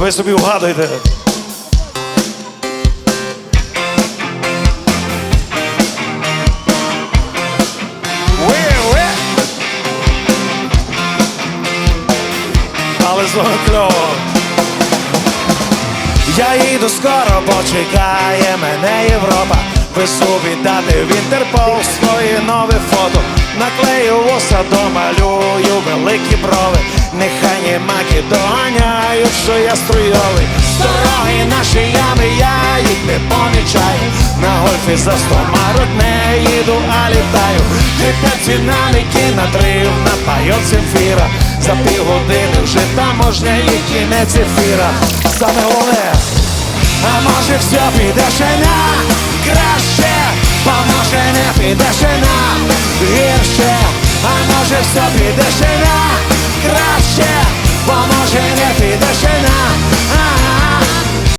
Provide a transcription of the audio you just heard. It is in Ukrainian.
ви собі уе. Але кльово. Я їду скоро, бо чекає мене Європа. Весу віддати в Інтерпол свої нові фото. Наклею вуса, домалюю великі брови. Нехай німаки доганяють, що я струйовий. Дороги наші ями, я їх не помічаю. На гольфі за сто марок не їду, а літаю. Хитять динаміки на дрив, напайот земфіра. За півгодини вже таможня і кінець ефіра. Саме головне. А може все піде ще на краще, а може не піде ще на гірше, а може все піде ще на краще,